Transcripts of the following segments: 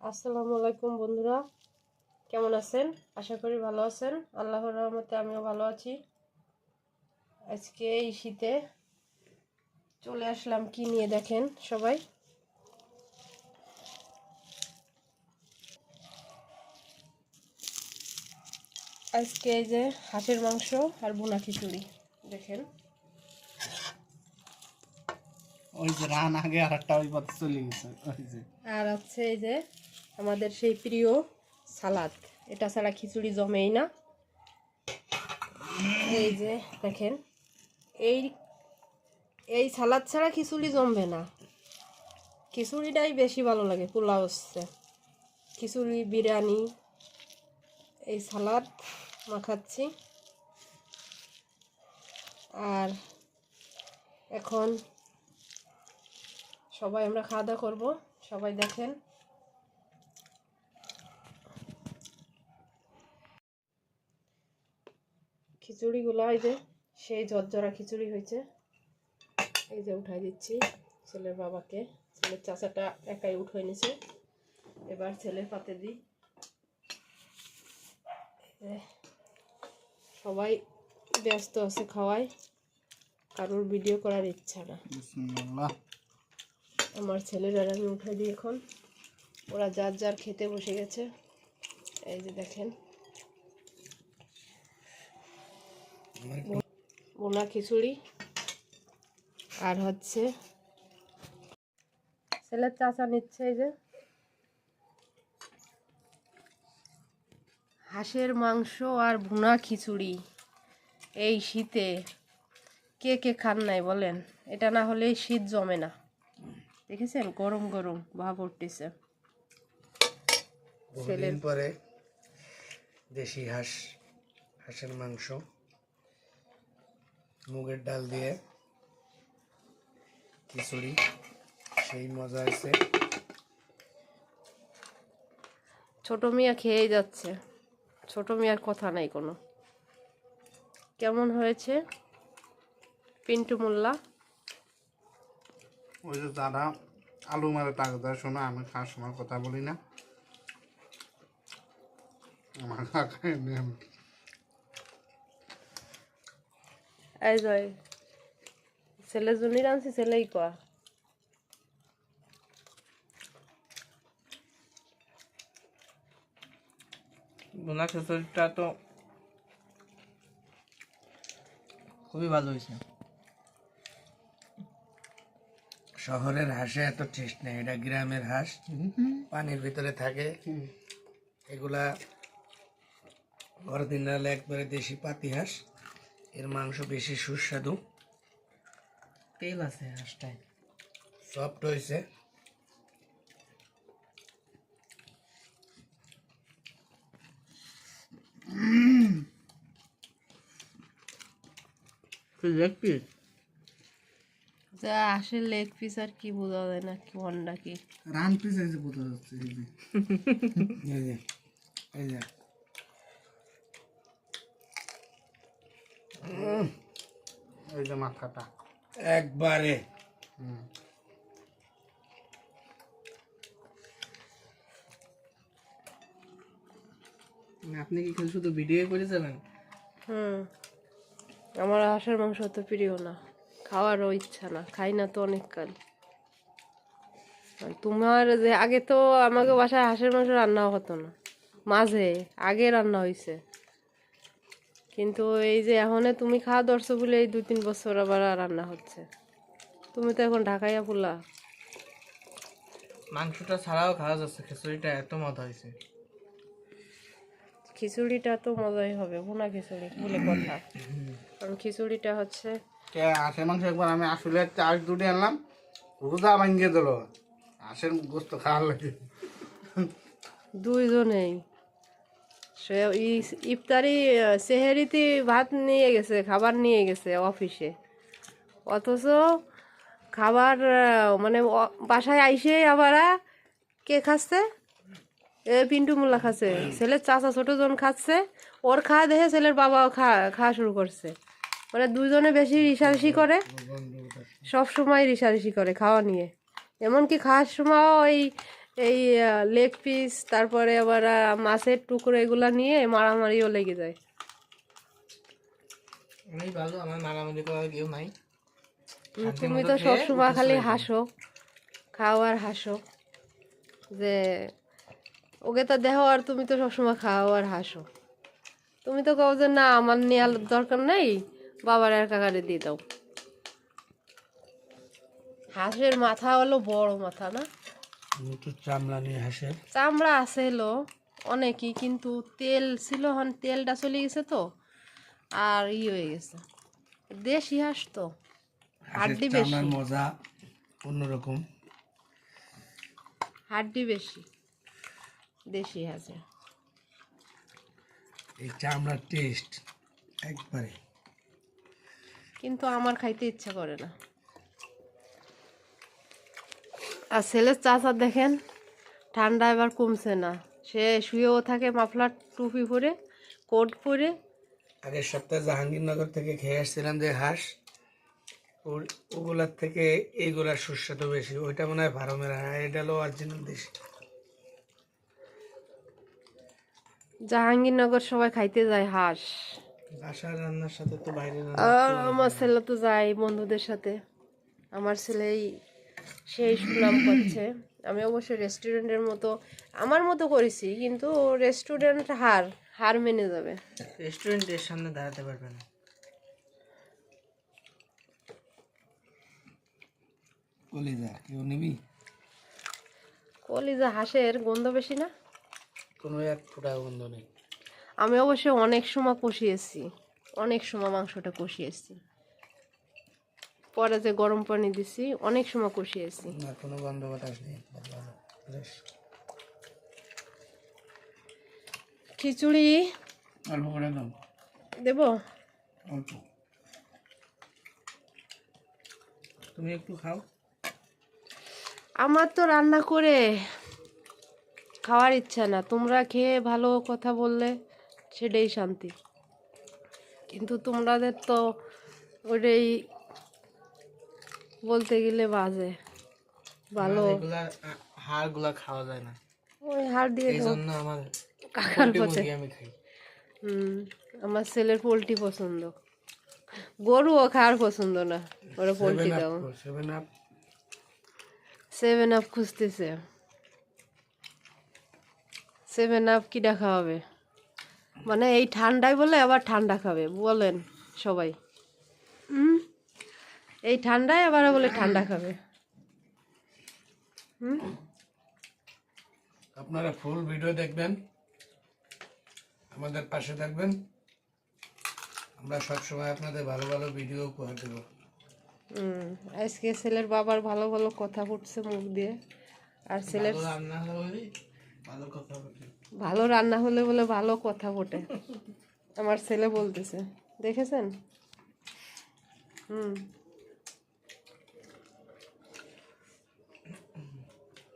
আসসালামু আলাইকুম বন্ধুরা। কেমন আছেন? আশা করি ভালো আছেন। আল্লাহর রহমতে আমিও ভালো আছি। আজকে এই শীতে চলে আসলাম কি নিয়ে দেখেন সবাই। আজকে এই যে হাঁসের মাংস আর বোনা খিচুড়ি, দেখেন। ওই যে রান আগে আর একটা ওই পথে চলে গেছে, ওই যে। আর আছে এই যে আমাদের সেই প্রিয় সালাদ। এটা ছাড়া খিচুড়ি জমেই না। এই যে দেখেন, এই এই সালাদ ছাড়া খিচুড়ি জমবে না। খিচুড়িটাই বেশি ভালো লাগে, পোলাও হচ্ছে। খিচুড়ি, বিরিয়ানি, এই সালাদ মাখাচ্ছি আর এখন সবাই আমরা খাওয়া দাওয়া করব। সবাই দেখেন। খিচুড়িগুলো, এই যে, সেই ঝরঝরা খিচুড়ি হয়েছে। এই যে উঠাই দিচ্ছি ছেলের বাবাকে। ছেলের চাচাটা একাই উঠে নিছে। এবার ছেলের পাতে দিই। সবাই ব্যস্ত আছে খাওয়ায়। কারোর ভিডিও করার ইচ্ছা না। আমার ছেলেরা আমি উঠে দিই এখন। ওরা যার যার খেতে বসে গেছে। এই যে দেখেন। বোনা খিচুড়ি আর হচ্ছে ছেলের চাচা নিচ্ছে এই যে। হাঁসের মাংস আর ভুনা খিচুড়ি এই শীতে। কে কে খান নাই বলেন? এটা না হলে শীত জমে না। দেখেছেন? গরম গরম ভাব উঠতেছে বহুদিন পরে দেশি হাঁস হাঁসের মাংস মুগের ডাল দিয়ে খিচুড়ি সেই মজা আছে ছোট মিয়া খেয়েই যাচ্ছে। ছোট মিয়ার কথা নাই কোনো। কেমন হয়েছে? পিন্টু মোল্লা? ওই যে তারা আলু মারে তার দেয় শোনো আমি খাওয়ার সময় কথা বলি না। আমার নেম এই জয় ছেলে জুনি রাঁধছি ছেলেই কয়া। বোনা খিচুড়িটা তো খুবই ভালো হয়েছে। শহরের হাঁসে এত টেস্ট নেই এটা গ্রামের হাঁস পানির ভিতরে থাকে। এগুলা অরিজিনাল একবারে দেশি পাতি হাঁস এর মাংস বেশি সুস্বাদু। তেল আছে হাঁসটায়। সফট হয়েছে। পিস যা আসে লেগ পিস আর কি বোঝা যায় না কি অন্ডা কি। রান পিস এই যে বোঝা যাচ্ছে এই যে। এই যে এই যে। এই যে মাথাটা। একবারে। হুম। আপনি কি শুধু ভিডিও করে যাবেন হুম। আমার হাঁসের মাংস তো প্রিয় না। খাওয়ারও ইচ্ছা না, খাই না তো অনেক কাল তোমার যে, আগে তো আমাকে বাসায় হাঁসের মাংস রান্না হতো না। মাঝে, আগে রান্না হয়েছে কিন্তু এই যে এখন তুমি খাওয়া ধরছো বলে এই দু তিন বছর আবার রান্না হচ্ছে। তুমি তো এখন ঢাকাইয়া পুলা মাংসটা ছাড়াও খাওয়া যাচ্ছে, খিচুড়িটা এত মজা হয়েছে খিচুড়িটা তো মজাই হবে ভুনা খিচুড়ি বলে কথা। কারণ খিচুড়িটা হচ্ছে হাঁসের মাংস একবার আমি আসলে চাষ দুটি আনলাম রোজা ভাঙিয়ে দিল। হাঁসের গোস্ত খাওয়ার লাগে। দুইজনেই। সে ইফতারি সেহেরিতে ভাত নিয়ে গেছে খাবার নিয়ে গেছে অফিসে। অথচ খাবার মানে বাসায় আইসে আবার কে খাচ্ছে? এ পিন্টু মোল্লা খাচ্ছে। ছেলের চাচা ছোট জন খাচ্ছে ওর খাওয়া দেখে ছেলের বাবাও খা খাওয়া শুরু করছে। মানে দুজনে বেশি রিসারিসি করে সব সময় রিসারিসি করে খাওয়া নিয়ে। এমনকি খাওয়ার সময় ওই এই লেগ পিস তারপরে আবার মাছের টুকরো এগুলা নিয়ে মারামারিও লেগে যায়। ভালো আমার মারামারি করার কেউ নাই। তুমি তো সবসময় খালি হাসো খাও আর হাসো যে ওকে তো দেখো আর তুমি তো সবসময় খাও আর হাসো। তুমি তো কও যে না আমার নেওয়ার দরকার নেই বাবার আর কাকারে দিয়ে দাও। হাঁসের মাথা হলো বড় মাথা না? চামড়া নিয়ে হাঁসের চামড়া আছে হলো অনেকই কিন্তু তেল ছিল হন তেলটা চলে গেছে তো আর ই হয়ে গেছে। দেশি হাঁস তো হাড্ডি বেশি। মজা অন্যরকম। হাড্ডি বেশি। দেশি আছে। এই চামড়ার টেস্ট একবারে। কিন্তু আমার খাইতে ইচ্ছা করে না। আর ছেলের চাচা দেখেন ঠান্ডা এবার কমছে না। সে শুয়েও থাকে মাফলার টুপি পরে কোট পরে। আগের সপ্তাহে জাহাঙ্গীরনগর থেকে খেয়ে আসছিলাম যে হাঁস ওগুলার থেকে এইগুলার সুস্বাদু বেশি। ওইটা মনে হয় ফার্মের হাঁস এটা হলো অরিজিনাল দেশি। জাহাঙ্গীরনগর সবাই খাইতে যায় হাঁস। বাসার রান্নার সাথে তো বাইরে আর আমার ছেলে তো যায় বন্ধুদের সাথে। আমার ছেলেই সেই সুনাম করছে। আমি অবশ্য রেস্টুরেন্টের মতো আমার মতো করেছি কিন্তু রেস্টুরেন্ট হার হার মেনে যাবে। রেস্টুরেন্টের সামনে দাঁড়াতে পারবে না। কলিজা কেউ নিবি? কলিজা হাঁসের গন্ধ বেশি না? কোনো এক ফোটা বন্ধ নেই। আমি অবশ্য অনেক সময় কষিয়েছি অনেক সময় মাংসটা কষিয়েছি। পরে যে গরম পানি দিছি অনেক সময় কষিয়েছি। না কোনো গন্ধ বাতাস নেই খিচুড়ি অল্প করে দাও। দেবো? অল্প। তুমি একটু খাও। আমার তো রান্না করে খাওয়ার ইচ্ছা না। তোমরা খেয়ে ভালো কথা বললে সেটাই শান্তি। কিন্তু তোমাদের তো ওটাই বলতে গেলে বাজে। ভালো। এগুলা হাড়গুলা খাওয়া যায় না। ওই হাড় দিয়ে জন্য আমার কাকার হুম আমার ছেলের পোলট্রি পছন্দ। গরুও খাওয়ার পছন্দ না। ওরা পোলট্রি দাও। সেভেন আপ খুঁজতেছে। সেভেন আপ কিটা খাওয়াবে? মানে এই ঠান্ডায় বলে আবার ঠান্ডা খাবে বলেন সবাই। হুম? এই ঠান্ডায় আবার বলে ঠান্ডা খাবে। হুম? আপনারা ফুল ভিডিও দেখবেন আমাদের পাশে থাকবেন। আমরা সবসময় আপনাদের ভালো ভালো ভিডিও উপহার দেব। হুম আজকে ছেলের বাবার ভালো ভালো কথা ফুটছে মুখ দিয়ে। আর ছেলের রান্না ভালো রান্না হলে বলে ভালো কথা বটে। আমার ছেলে বলতেছে দেখেছেন? হুম।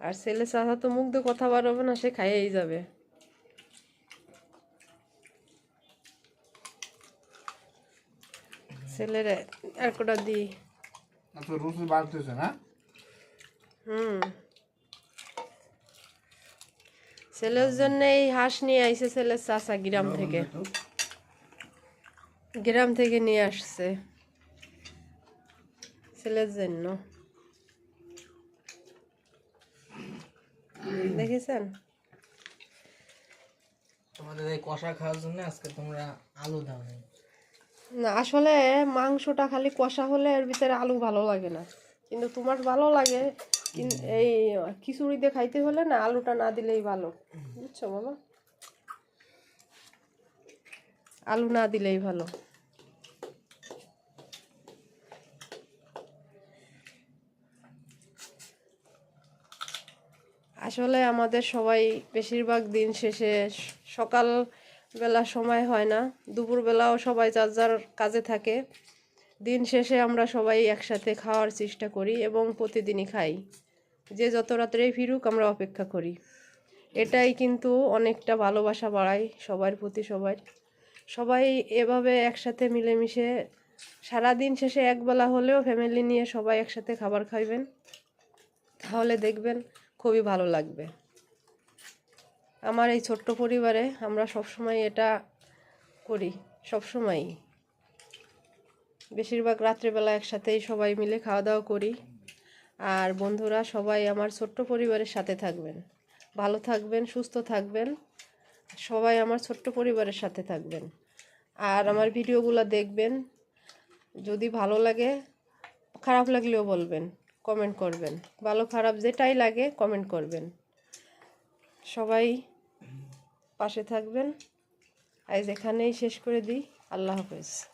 আর ছেলে চাচা তো মুখ দিয়ে কথা বাড়াবে না সে খাইয়েই যাবে। ছেলের আর কটা দিই? রুচি বাড়তেছে না? হুম। ছেলের জন্য এই হাঁস নিয়ে আইছে ছেলের চাচা গ্রাম থেকে। গ্রাম থেকে নিয়ে আসছে। ছেলের জন্য। দেখেছেন? তোমাদের এই কষা খাওয়ার জন্য আজকে তোমরা আলু দাও না আসলে মাংসটা খালি কষা হলে এর ভিতরে আলু ভালো লাগে না। কিন্তু তোমার ভালো লাগে এই খিচুড়ি দিয়ে খাইতে হলে না আলুটা না দিলেই ভালো। বুঝছ বাবা? আলু না দিলেই ভালো। আসলে আমাদের সবাই বেশিরভাগ দিন শেষে সকাল বেলা সময় হয় না, দুপুরবেলাও সবাই যার যার কাজে থাকে। দিন শেষে আমরা সবাই একসাথে খাওয়ার চেষ্টা করি এবং প্রতিদিনই খাই। যে যত রাত্রেই ফিরুক, আমরা অপেক্ষা করি। এটাই কিন্তু অনেকটা ভালোবাসা বাড়ায় সবার প্রতি সবার। সবাই এভাবে একসাথে মিলেমিশে সারা দিন শেষে একবেলা হলেও ফ্যামিলি নিয়ে সবাই একসাথে খাবার খাইবেন। তাহলে দেখবেন খুবই ভালো লাগবে। আমার এই ছোট্ট পরিবারে আমরা সবসময় এটা করি, সবসময়ই। বেশিরভাগ রাত্রেবেলা একসাথেই সবাই মিলে খাওয়া দাওয়া করি। আর বন্ধুরা, সবাই আমার ছোট্ট পরিবারের সাথে থাকবেন। ভালো থাকবেন, সুস্থ থাকবেন। সবাই আমার ছোট্ট পরিবারের সাথে থাকবেন। আর আমার ভিডিওগুলো দেখবেন। যদি ভালো লাগে, খারাপ লাগলেও বলবেন কমেন্ট করবেন। ভালো, খারাপ যেটাই লাগে কমেন্ট করবেন। সবাই পাশে থাকবেন। আজ এখানেই শেষ করে দিই। আল্লাহ হাফেজ।